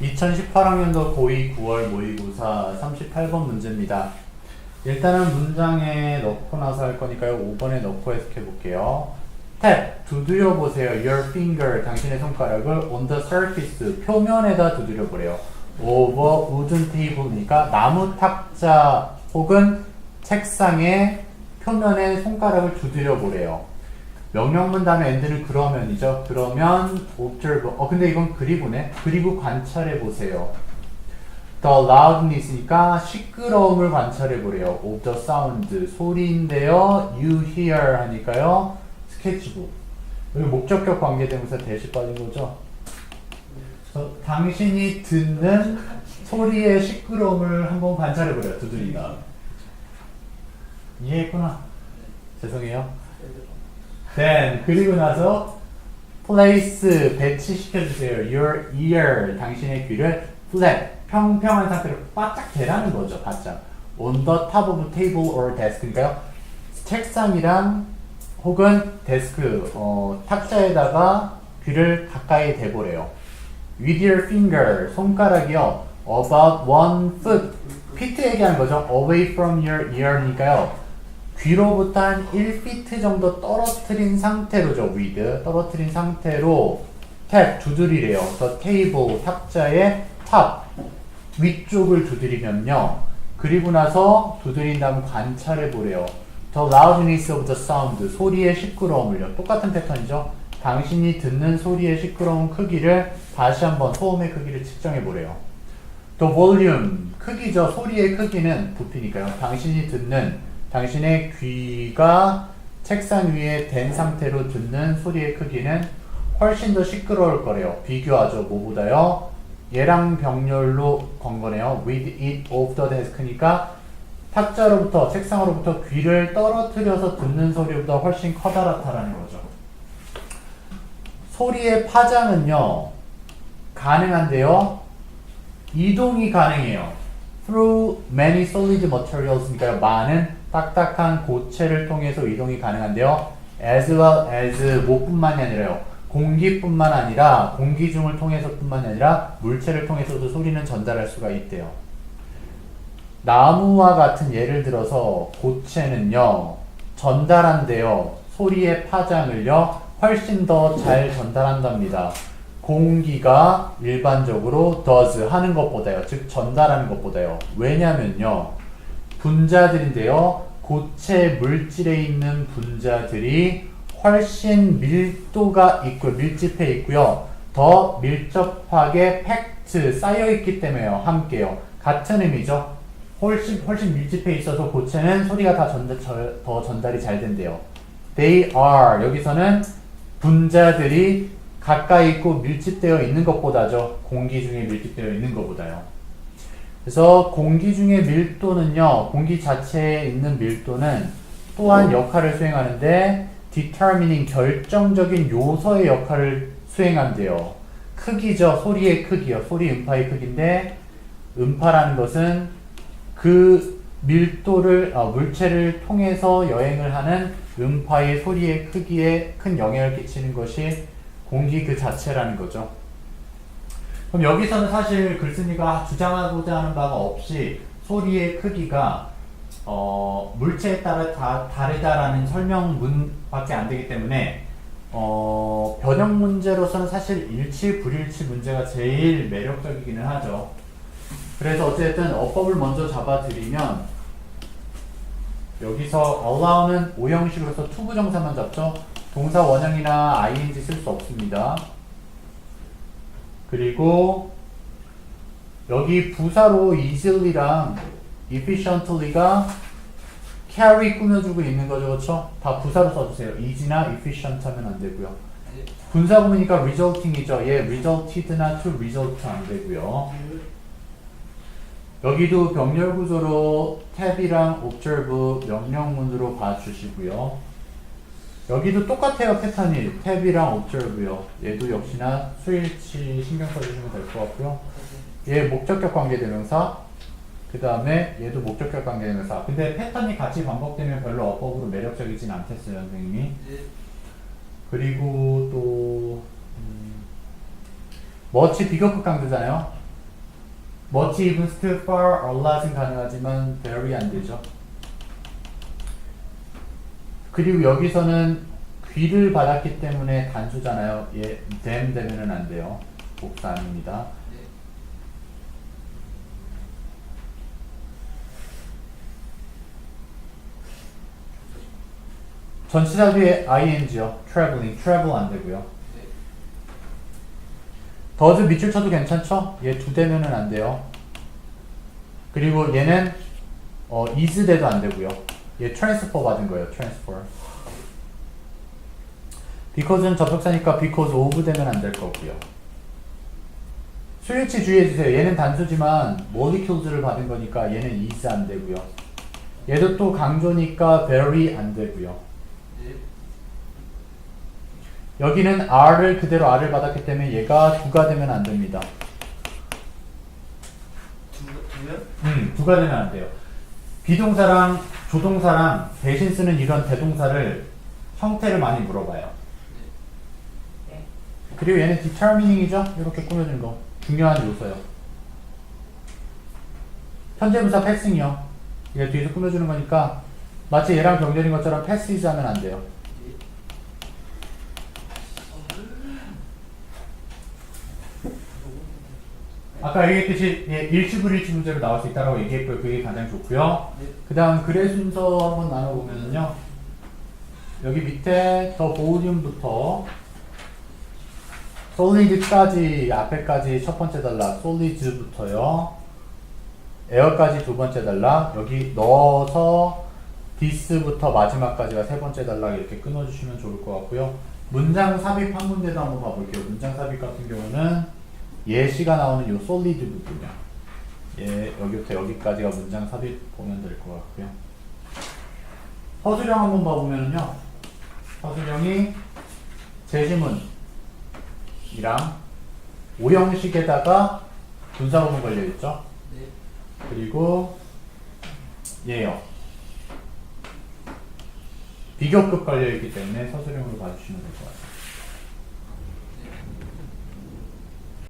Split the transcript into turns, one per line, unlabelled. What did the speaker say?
2018학년도 고2 9월 모의고사 38번 문제입니다. 일단은 문장에 넣고 나서 할 거니까요. 5번에 넣고 해석해 볼게요. 탭, 두드려 보세요. Your finger, 당신의 손가락을 on the surface, 표면에다 두드려 보래요. over wooden table니까 나무 탁자 혹은 책상의 표면에 손가락을 두드려 보래요. 명령문 다음에 end는 그러면이죠. 그러면 observe. 어 근데 이건 그리고네. 그리고 관찰해 보세요. The loudness니까 시끄러움을 관찰해 보래요. of the sound 소리인데요. You hear 하니까요. 스케치북. 여기 목적격 관계대명사 대시 빠진 거죠. 그래서 당신이 듣는 소리의 시끄러움을 한번 관찰해 보래요. 두드리다. 이해했구나. 죄송해요. Then 그리고 나서 place 배치시켜 주세요. Your ear 당신의 귀를 flat 평평한 상태로 바짝 대라는 거죠. 바짝 on the top of table or desk니까요. 책상이랑 혹은 데스크 어, 탁자에다가 귀를 가까이 대보래요. With your finger 손가락이요. About one foot feet 얘기하는 거죠. Away from your ear니까요. 귀로부터 한 1피트 정도 떨어뜨린 상태로죠. with 떨어뜨린 상태로 탭 두드리래요. the table 탁자의 탑 위쪽을 두드리면요. 그리고 나서 두드린 다음 관찰해 보래요. The loudness of the sound 소리의 시끄러움을요. 똑같은 패턴이죠. 당신이 듣는 소리의 시끄러운 크기를 다시 한번 소음의 크기를 측정해 보래요. The volume 크기죠. 소리의 크기는 부피니까요. 당신이 듣는 당신의 귀가 책상 위에 댄 상태로 듣는 소리의 크기는 훨씬 더 시끄러울 거래요. 비교하죠. 뭐보다요? 얘랑 병렬로 건 거네요. With it off the desk니까 탁자로부터 책상으로부터 귀를 떨어뜨려서 듣는 소리보다 훨씬 커다랗다라는 거죠. 소리의 파장은요 가능한데요 이동이 가능해요. Through many solid materials니까요 많은 딱딱한 고체를 통해서 이동이 가능한데요. As well as 뭐뿐만이 아니라요. 공기뿐만 아니라 공기 중을 통해서뿐만이 아니라 물체를 통해서도 소리는 전달할 수가 있대요. 나무와 같은 예를 들어서 고체는요 전달한대요. 소리의 파장을요 훨씬 더 잘 전달한답니다. 공기가 일반적으로 does 하는 것보다요. 즉 전달하는 것보다요. 왜냐면요. 분자들인데요. 고체 물질에 있는 분자들이 훨씬 밀도가 있고 밀집해 있고요. 더 밀접하게 팩트 쌓여 있기 때문에요. 함께요. 같은 의미죠. 훨씬 훨씬 밀집해 있어서 고체는 소리가 다 전달 저- 더 전달이 잘 된대요. They are 여기서는 분자들이 가까이 있고 밀집되어 있는 것보다죠. 공기 중에 밀집되어 있는 것보다요. 그래서 공기 중의 밀도는요, 공기 자체에 있는 밀도는 또한 역할을 수행하는데, determining 결정적인 요소의 역할을 수행한대요. 크기죠. 소리의 크기요. 소리 음파의 크기인데, 음파라는 것은 그 밀도를, 어, 물체를 통해서 여행을 하는 음파의 소리의 크기에 큰 영향을 끼치는 것이 공기 그 자체라는 거죠. 그럼 여기서는 사실 글쓴이가 주장하고자 하는 바가 없이 소리의 크기가 어, 물체에 따라 다 다르다라는 설명문밖에 안 되기 때문에 어, 변형 문제로서는 사실 일치 불일치 문제가 제일 매력적이기는 하죠. 그래서 어쨌든 어법을 먼저 잡아드리면 여기서 allow는 오형식으로서 투부정사만 잡죠. 동사 원형이나 ing 쓸 수 없습니다. 그리고 여기 부사로 easily랑 efficiently가 carry 꾸며주고 있는 거죠, 그렇죠? 다 부사로 써주세요. easy나 efficient 하면 안 되고요. 분사 구문이니까 resulting이죠. 얘 resulted나 to result 안 되고요. 여기도 병렬 구조로 탭이랑 observe 명령문으로 봐주시고요. 여기도 똑같아요 패턴이 탭이랑 observe요. 얘도 역시나 수일치 신경 써주시면 될 것 같고요. 얘 목적격 관계대명사 그 다음에 얘도 목적격 관계대명사 근데 패턴이 같이 반복되면 별로 어법으로 매력적이진 않겠어요 선생님이 그리고 또 음, 머치 비교급 강조잖아요 much, even, still, far, a lot은 가능하지만 very 안 되죠. 그리고 여기서는 귀를 받았기 때문에 단수잖아요. 예, them 되면은 안 돼요. 복사 아닙니다.
네.
전치사 뒤에 ing요. traveling, travel 안 되고요.
네.
더즈 밑줄 쳐도 괜찮죠? 얘 두 대면은 안 돼요. 그리고 얘는 어, is 돼도 안 되고요. 얘 transfer 받은 거예요. transfer. because는 접속사니까 because of 되면 안 될 거고요. 스위치 주의해 주세요. 얘는 단수지만 molecules를 받은 거니까 얘는 is 안 되고요. 얘도 또 강조니까 very 안 되고요.
네.
여기는 R을 그대로 R을 받았기 때문에 얘가 두가 되면 안 됩니다.
두, 두면?
음, 두가 되면 안 돼요. 비동사랑 조동사랑 대신 쓰는 이런 대동사를 형태를 많이 물어봐요. 그리고 얘는 determining이죠? 이렇게 꾸며주는 거. 중요한 요소요. 현재분사 passing이요. 얘 뒤에서 꾸며주는 거니까 마치 얘랑 병렬인 것처럼 passes 하면 안 돼요.
네.
아까 얘기했듯이 예, 일치불일치 문제로 나올 수 있다고 얘기했고요. 그게 가장 좋고요.
네.
그 다음 글의 순서 한번 나눠보면요. 여기 밑에 더 보디움부터 솔리드까지 앞에까지 첫 번째 단락 솔리드부터요. 에어까지 두 번째 단락 여기 넣어서 디스부터 마지막까지가 세 번째 단락 이렇게 끊어주시면 좋을 것 같고요. 문장 삽입 한 군데도 한번 봐볼게요. 문장 삽입 같은 경우는 예시가 나오는 요 솔리드 부분이요. 예, 여기부터 여기까지가 문장 삽입 보면 될 것 같고요. 서술형 한번 봐보면요. 서술형이 제지문이랑 오형식에다가 분사구문 걸려있죠.
네.
그리고 얘요. 비교급 걸려있기 때문에 서술형으로 봐주시면 될 것 같아요.